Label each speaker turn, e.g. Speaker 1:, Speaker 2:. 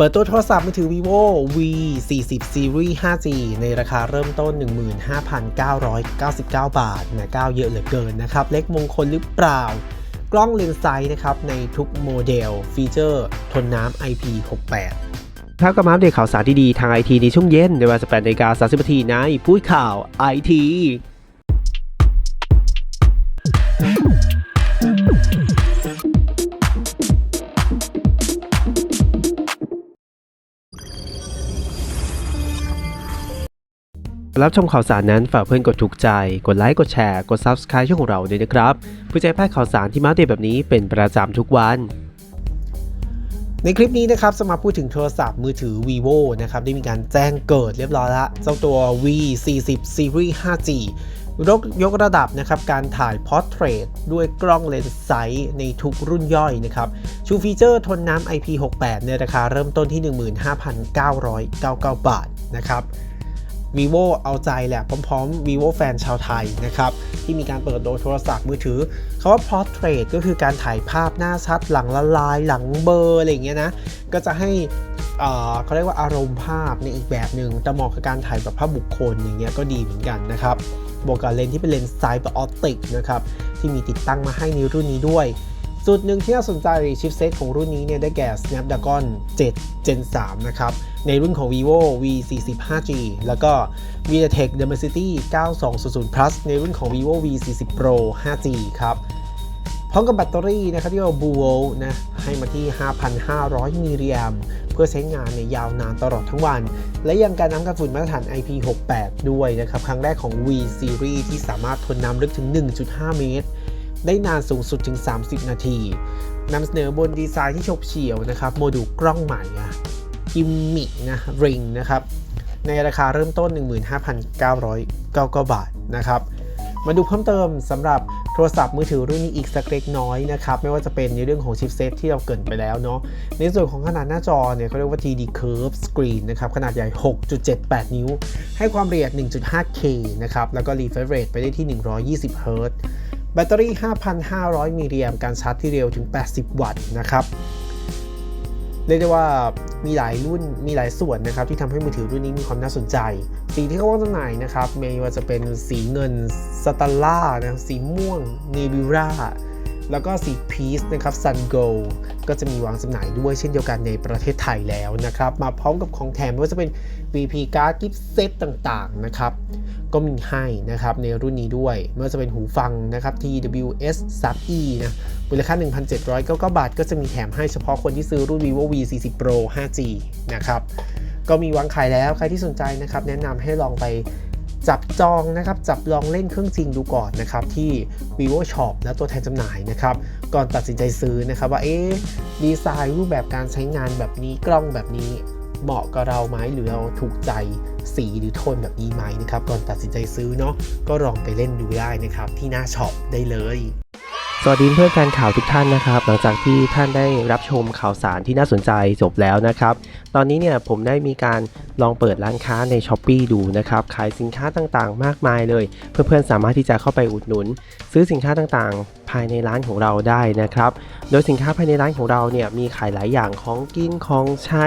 Speaker 1: เปิดตัวโทรศัพท์มือถือ vivo v 4 0 series 5g ในราคาเริ่มต้น 15,999 บาทนะก้าวเยอะเหลือเกินนะครับ เล็กมงคลหรือเปล่า กล้องเลนส์ไซส์นะครับ ในทุกโมเดล ฟีเจอร์ ทนน้ำ IP68 ครับก็มาอัปเดตข่าวสารดีๆ ทางไอทีในช่วงเย็นในเวลา18นาฬิกา30นาทีในพูดข่าวไอที รับชมข่าวสารนั้นฝากเพื่อนกดถูกใจ กดไลค์ กดแชร์ กด Subscribe ช่องของเราด้วยนะครับเพื่อจะได้พลาดข่าวสารที่มาเดตแบบนี้เป็นประจำทุกวัน ในคลิปนี้นะครับจะมาพูดถึงโทรศัพท์มือถือ vivo นะครับได้มีการแจ้งเกิดเรียบร้อยละเจ้าตัว v 4 0 series 5g ยกยกระดับนะครับการถ่าย Portrait ด้วยกล้องเลนส์ไซส์ในทุกรุ่นย่อยนะครับ ชูฟีเจอร์ทนน้ำ IP68 ในราคาเริ่มต้นที่ 15,999 บาทนะครับ vivo เอาใจแหละพร้อมๆ vivo แฟนชาวไทยนะครับที่มีการเปิดโดยโทรศัพท์มือถือคาว่า portrait ก็คือการถ่ายภาพหน้าชัดหลังละลายหลังเบอร์อะไรอย่างเงี้ยนะก็จะให้เขาเรียกว่าอารมณ์ภาพในอีกแบบหนึ่งแต่เหมาะกับการถ่ายแบบภาพบุคคลอย่างเงี้ยก็ดีเหมือนกันนะครับบวกกับเลนส์ที่เป็นเลนส์ไซส์แบบออปติกนะครับที่มีติดตั้งมาให้ในรุ่นนี้ด้วย จุดหนึ่งที่น่าสนใจชิปเซตของรุ่นนี้เนี่ยได้แก่ Snapdragon 7 Gen 3 นะครับ ในรุ่นของ vivo v 4 0 5g แล้วก็ MediaTek Dimensity 9200 Plus ในรุ่นของ vivo v 4 0 Pro 5g ครับพร้อมกับแบตเตอรี่นะครับที่เราบูโวนะให้มาที่ 5,500 มิลลิแอมเพื่อใช้งานในยยาวนานตลอดทั้งวัน และยังการน้ำกันฝุ่นมาตรฐาน IP68 ด้วยนะครับ ครั้งแรกของ V Series ที่สามารถทนน้ำลึกถึง 1.5 เมตร ได้นานสูงสุดถึง 30 นาทีนำเสนอบนดีไซน์ที่ฉกเฉี่ยวนะครับโมดูลกล้องใหม่อะกิมมิกนะริงนะครับในราคาเริ่มต้น 15,999 บาทนะครับมาดูเพิ่มเติมสำหรับโทรศัพท์มือถือรุ่นนี้อีกสักเล็กน้อยนะครับไม่ว่าจะเป็นในเรื่องของชิปเซตที่เราเกินไปแล้วเนาะในส่วนของขนาดหน้าจอเนี่ยเขาเรียกว่า TD Curve Screen นะครับขนาดใหญ่ 6.78 นิ้ว ให้ความละเอียด 1.5K นะครับแล้วก็ refresh rate ไปได้ที่ 120 Hz แบตเตอรี่ 5,500 มิลลิแอมป์การชาร์จที่เร็วถึง 80 วัตต์นะครับ เรียกได้ว่ามีหลายรุ่น มีหลายส่วนนะครับ ที่ทำให้มือถือรุ่นนี้มีความน่าสนใจ สีที่เขาวางจำหน่ายนะครับไม่ว่าจะเป็นสีเงินสตาร์ล่านะสีม่วงเนบิวราแล้วก็สีพีซนะครับซันโกก็จะมีวางจำหน่ายด้วยเช่นเดียวกันในประเทศไทยแล้วนะครับ มาพร้อมกับของแถมไม่ว่าจะเป็น VP Card Gift Set ต่างๆนะครับ ก็มีให้นะครับในรุ่นนี้ด้วยไม่ว่าจะเป็นหูฟังนะครับ TWS 3E นะมูลค่า 1,799 บาท ก็จะมีแถมให้เฉพาะคนที่ซื้อรุ่น vivo v 4 0 pro 5g นะครับก็มีวางขายแล้ว ใครที่สนใจนะครับแนะนำให้ลองไปจับจองนะครับ จับลองเล่นเครื่องจริงดูก่อนนะครับ ที่ vivo shop และตัวแทนจำหน่ายนะครับ ก่อนตัดสินใจซื้อนะครับว่าเอ๊ดีไซน์รูปแบบการใช้งานแบบนี้กล้องแบบนี้ เหมาะกับเราไหมหรือเราถูกใจสีหรือโทนแบบนี้ไหมนะครับก่อนตัดสินใจซื้อเนาะก็ลองไปเล่นดูได้นะครับ ที่หน้าช็อปได้เลยสวัสดีเพื่อนแฟนข่าวทุกท่านนะครับ หลังจากที่ท่านได้รับชมข่าวสารที่น่าสนใจจบแล้วนะครับ ตอนนี้เนี่ยผมได้มีการลองเปิดร้านค้าใน s h อ p e e ดูนะครับขายสินค้าต่างๆ มากมายเลย เพื่อนๆสามารถที่จะเข้าไปอุดหนุน ซื้อสินค้าต่างๆ ภายในร้านของเราได้นะครับ โดยสินค้าภายในร้านของเราเนี่ยมีขายหลายอย่างของกินของใช้